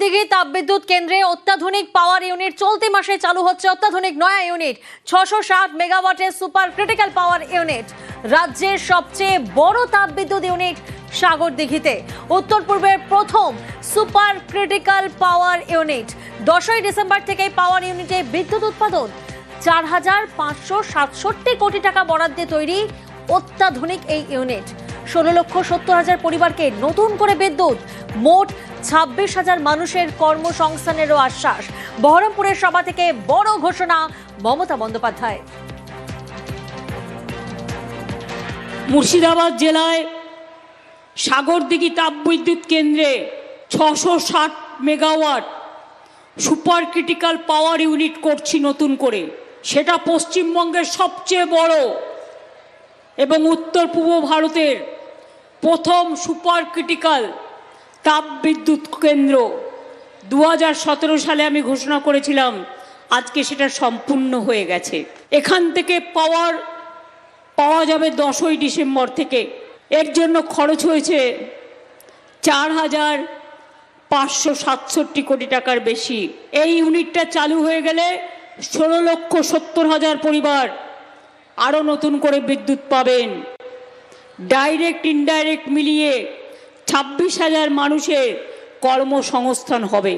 সাগরদিঘি তাপবিদ্যুৎ কেন্দ্রে অত্যাধুনিক পাওয়ার ইউনিট চলতি মাসে চালু হচ্ছে অত্যাধুনিক নয়া ইউনিট, ছশো ষাট মেগাওয়াটের সুপার ক্রিটিক্যাল পাওয়ার ইউনিট। রাজ্যের সবচেয়ে বড় তাপবিদ্যুৎ ইউনিট সাগরদিঘিতে। উত্তর পূর্বের প্রথম সুপার ক্রিটিক্যাল পাওয়ার ইউনিট। দশই ডিসেম্বর থেকে পাওয়ার ইউনিটে বিদ্যুৎ উৎপাদন চার হাজার পাঁচশো সাতষট্টি কোটি টাকা বরাদ্দে তৈরি অত্যাধুনিক এই ইউনিট। ষোলো লক্ষ সত্তর হাজার পরিবারকে নতুন করে বিদ্যুৎ, মোট ছাব্বিশ হাজার মানুষের কর্মসংস্থানেরও আশ্বাস। বহরমপুরের সভা থেকে বড় ঘোষণা মমতা বন্দ্যোপাধ্যায়। মুর্শিদাবাদ জেলায় সাগরদিঘি তাপবিদ্যুৎ কেন্দ্রে ছশো ষাট megawatt super critical power unit করছি নতুন করে। সেটা পশ্চিমবঙ্গের সবচেয়ে বড় এবং উত্তর পূর্ব ভারতের প্রথম সুপার ক্রিটিক্যাল তাপবিদ্যুৎ কেন্দ্র। দু হাজার সতেরো সালে আমি ঘোষণা করেছিলাম, আজকে সেটা সম্পূর্ণ হয়ে গেছে। এখান থেকে পাওয়ার, পাওয়া যাবে দশই ডিসেম্বর থেকে। এর জন্য খরচ হয়েছে চার হাজার পাঁচশো সাতষট্টি কোটি টাকার বেশি। এই ইউনিটটা চালু হয়ে গেলে ষোলো লক্ষ সত্তর হাজার পরিবার আরও নতুন করে বিদ্যুৎ পাবেন। ডাইরেক্ট ইনডাইরেক্ট মিলিয়ে ছাব্বিশ হাজার মানুষের কর্মসংস্থান হবে।